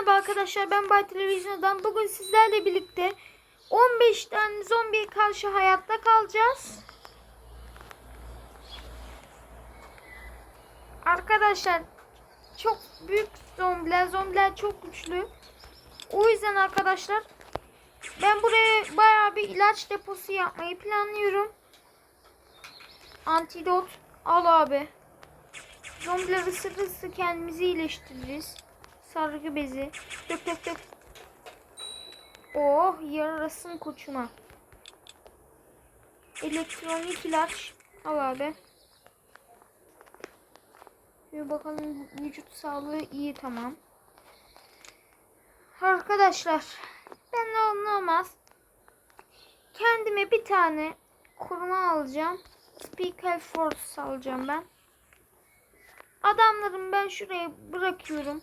Merhaba arkadaşlar ben Bay Televizyon'dan. Bugün sizlerle birlikte 15 tane zombiye karşı hayatta kalacağız. Arkadaşlar çok büyük zombiler. Zombiler çok güçlü. O yüzden arkadaşlar ben buraya bayağı bir ilaç deposu yapmayı planlıyorum. Antidot al abi. Zombiler ısırırsa kendimizi iyileştiririz. Sargı bezi. Dök dök dök. Oh yarasın koçuma. Elektronik ilaç. Al abi. Bir bakalım vücut sağlığı iyi tamam. Arkadaşlar ben olmaz. Kendime bir tane koruma alacağım. Speaker Force alacağım ben. Adamlarımı ben şuraya bırakıyorum.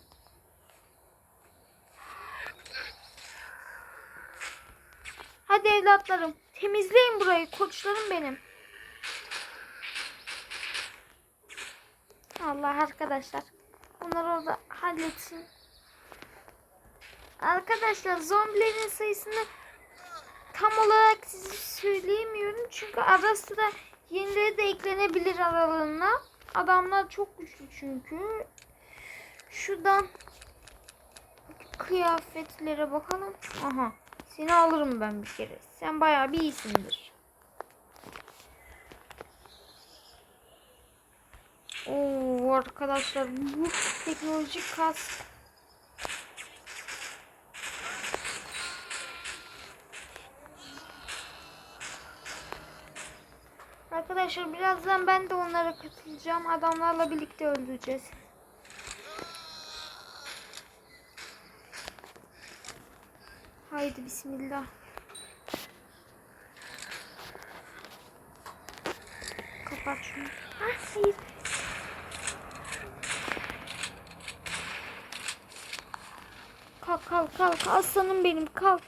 Hadi evlatlarım temizleyin burayı koçlarım benim. Allah arkadaşlar. Onlar orada halletsin. Arkadaşlar zombilerin sayısını tam olarak size söyleyemiyorum. Çünkü ara sıra yenileri de eklenebilir aralığına. Adamlar çok güçlü çünkü. Şuradan kıyafetlere bakalım. Aha. Seni alırım ben bir kere. Sen bayağı bir iyisindir. Oo arkadaşlar bu teknolojik kas Arkadaşlar birazdan ben de onlara katılacağım. Adamlarla birlikte öldüreceğiz. Haydi bismillah. Kapat şunu. Ah hayır. Kalk kalk kalk aslanım benim kalk.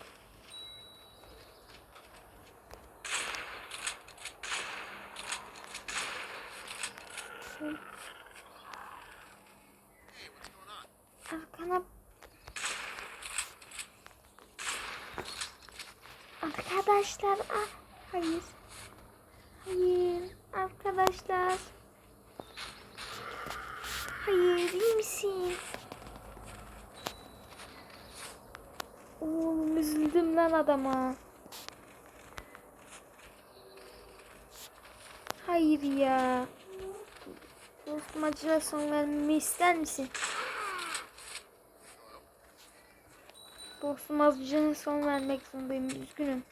Arkana Arkadaşlar ah hayır. Hayır arkadaşlar. Hayır iyi misin? Oğlum üzüldüm lan adama. Hayır ya. Dostum acıya son vermemi ister misin? Dostum acıya son vermek zorundayım. Üzgünüm.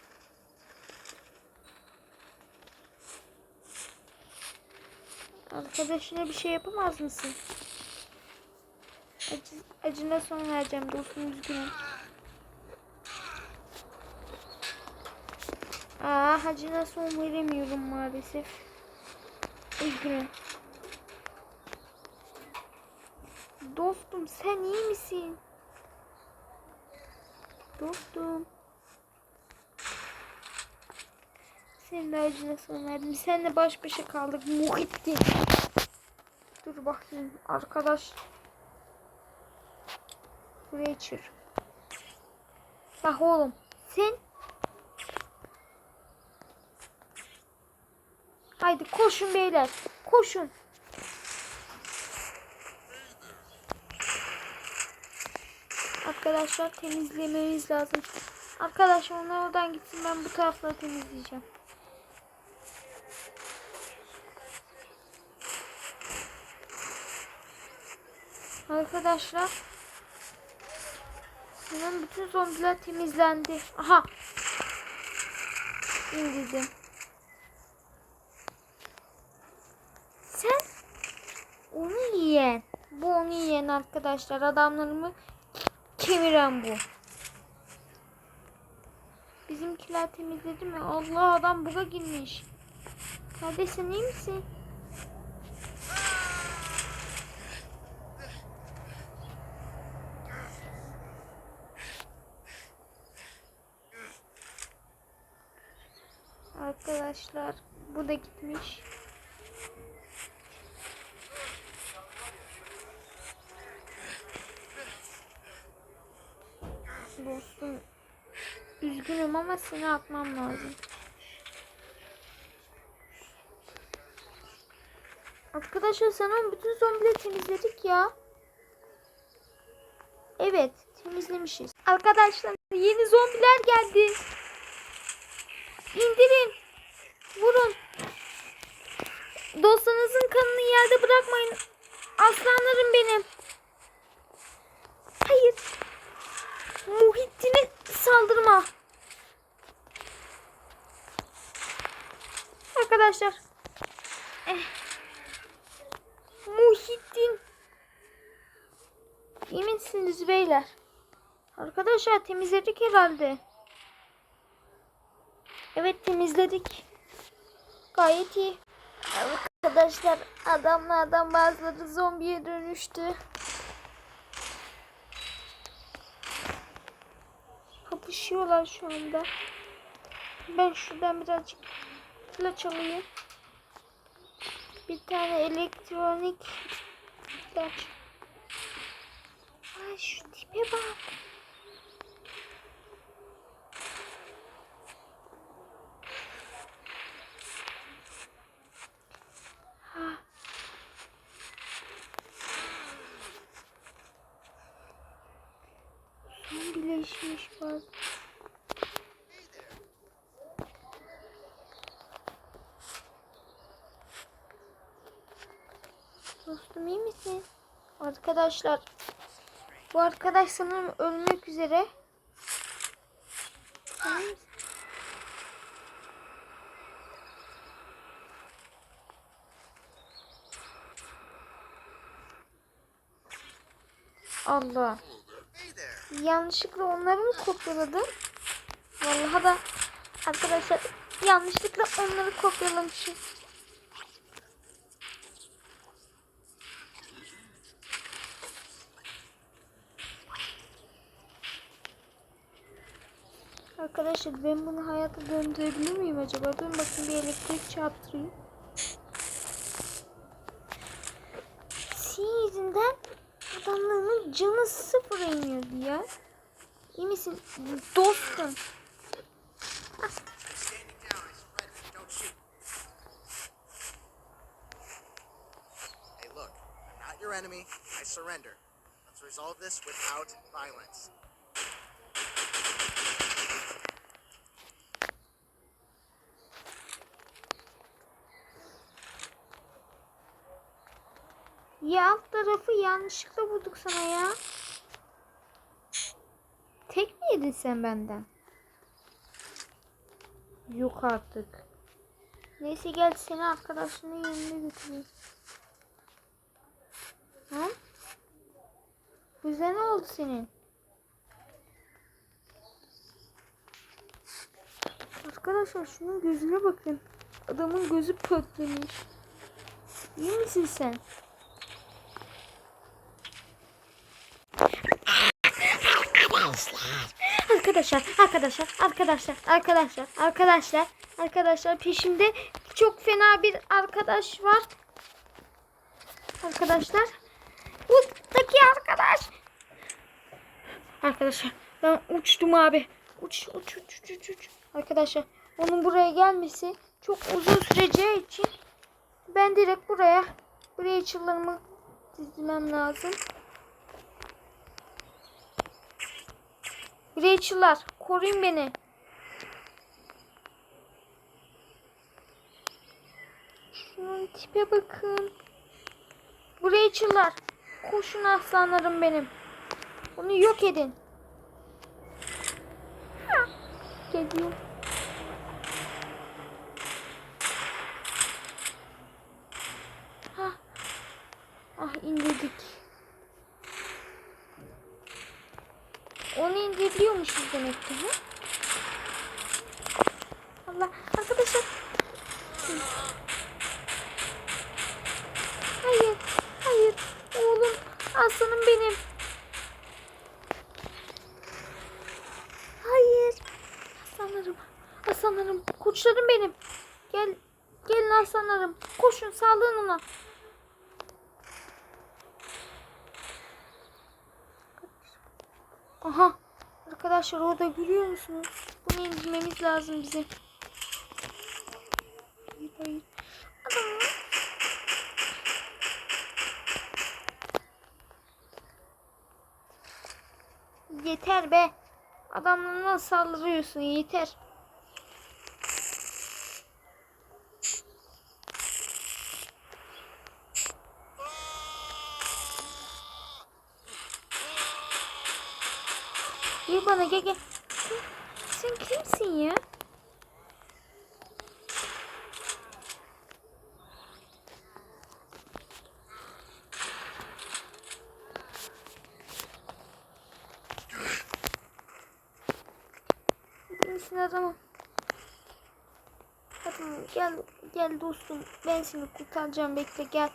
Arkadaşına bir şey yapamaz mısın? Acı, acına son vereceğim dostum üzgünüm. Aa acına son veremiyorum maalesef. Üzgünüm. Dostum sen iyi misin? Dostum. Senin de acına son verdim. Seninle baş başa kaldık. Muhitti. Dur bakayım. Arkadaş. Buraya. Bak oğlum. Sen Haydi koşun beyler. Koşun. Arkadaşlar temizlememiz lazım. Arkadaşlar onlar oradan gitsin ben bu tarafları temizleyeceğim. Arkadaşlar Senin bütün zombiler temizlendi. Aha. İndirdim. Sen onu yiyen. Bu onu yiyen arkadaşlar. Adamlarımı kemiren bu. Bizimkiler temizledi mi? Allah adam buga girmiş. Kardeşim iyi misin? Arkadaşlar bu da gitmiş. Dostum üzgünüm ama seni atmam lazım. Arkadaşlar sanırım bütün zombileri temizledik ya. Evet temizlemişiz. Arkadaşlar yeni zombiler geldi. İndirin. Vurun. Dostlarınızın kanını yerde bırakmayın. Aslanlarım benim. Hayır. Muhittin'e saldırma. Arkadaşlar. Eh. Muhittin. İyi beyler? Arkadaşlar temizledik herhalde. Evet temizledik. Gayet iyi. Arkadaşlar adamlardan bazıları zombiye dönüştü. Kapışıyorlar şu anda. Ben şuradan birazcık ilaç alayım. Bir tane elektronik ilaç. Ay şu tipe bak. Ha. Zombileşmiş bazı. Dostum iyi misin? Arkadaşlar bu arkadaş sanırım ölmek üzere. Allah. Yanlışlıkla onları mı kopyaladım? Vallahi da arkadaşlar yanlışlıkla onları kopyalamışım. Arkadaşlar ben bunu hayata döndürebilir miyim acaba? Dur bakayım bir elektrik çarptırayım. Senin yüzünden adamlarımın canı sıfıra iniyordu ya. İyi misin? Dostum. Enemy. I surrender. Let's resolve this without violence. Ya alt tarafı yanlışlıkla vurduk sana ya. Tek mi yedin sen benden? Yok artık. Neyse gel seni arkadaşının yanına götüreyim. Ha? Bize ne oldu senin? Arkadaşlar şunun gözüne bakın. Adamın gözü pörtlemiş. İyi misin sen? Arkadaşlar, arkadaşlar, arkadaşlar, arkadaşlar, arkadaşlar, arkadaşlar peşimde çok fena bir arkadaş var. Arkadaşlar, buradaki arkadaş. Arkadaşlar, ben uçtum abi. Uç, uç, uç, uç, uç, uç. Arkadaşlar, onun buraya gelmesi çok uzun süreceği için ben direkt buraya, buraya çıllarımı dizmem lazım. Rachel'lar koruyun beni. Şunun tipe bakın. Bu Rachel'lar. Koşun aslanlarım benim. Onu yok edin. Geliyor. Ah indirdik. Onu indirebiliyormuşuz demek ki. Ha? Allah arkadaşlar. Hayır. Hayır. Oğlum. Aslanım benim. Hayır. Aslanlarım. Aslanlarım. Koçlarım benim. Gel. Gelin aslanlarım. Koşun sağlığın ona. Aha. Arkadaşlar orada görüyor musunuz? Bunu indirmemiz lazım bizim. Hayır hayır. Yeter be. Adamlarına saldırıyorsun yeter. Gel bana gel gel. Sen, sen kimsin ya? Kimsin adamım? Hadi gel gel dostum. Ben seni kurtaracağım bekle gel.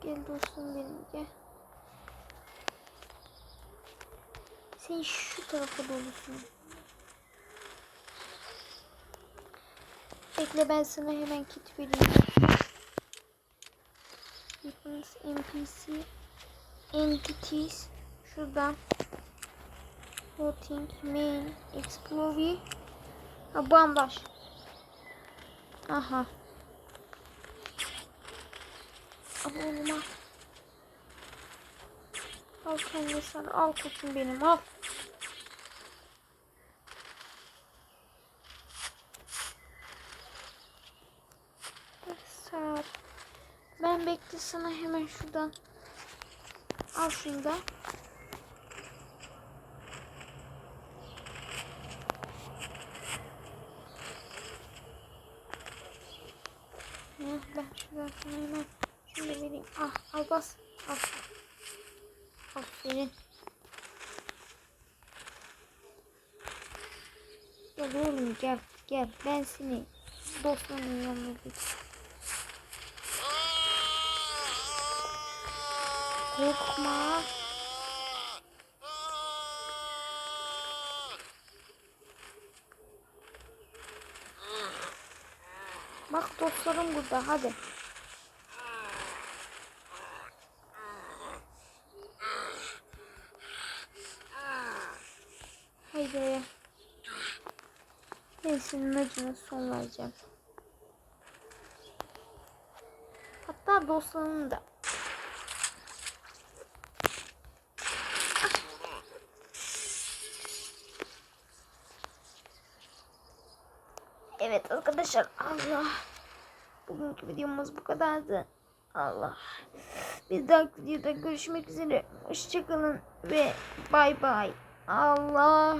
Gel dostum benim gel. Sen şu tarafa dolusun. Bekle ben sana hemen kit vereyim. Weapons, NPC, Entities. Şuradan. Voting, Main, Explore. Ha bandaj. Aha. Al oğlum al. Sana. Al koçum benim al. Sağ ol. Ben bekle sana hemen şuradan. Al şunu ben şuradan sana hemen şunu vereyim. Ah, al bas. Al. Aferin. Gel oğlum gel. Gel. Ben seni dostlarımın yanına götüreyim. Korkma. Bak dostlarım burada hadi. Haydi. Senin acına son vereceğim. Hatta dostlarının da. Evet arkadaşlar Allah. Bugünkü videomuz bu kadardı. Allah. Bir dahaki videoda görüşmek üzere. Hoşçakalın ve bay bay. Allah.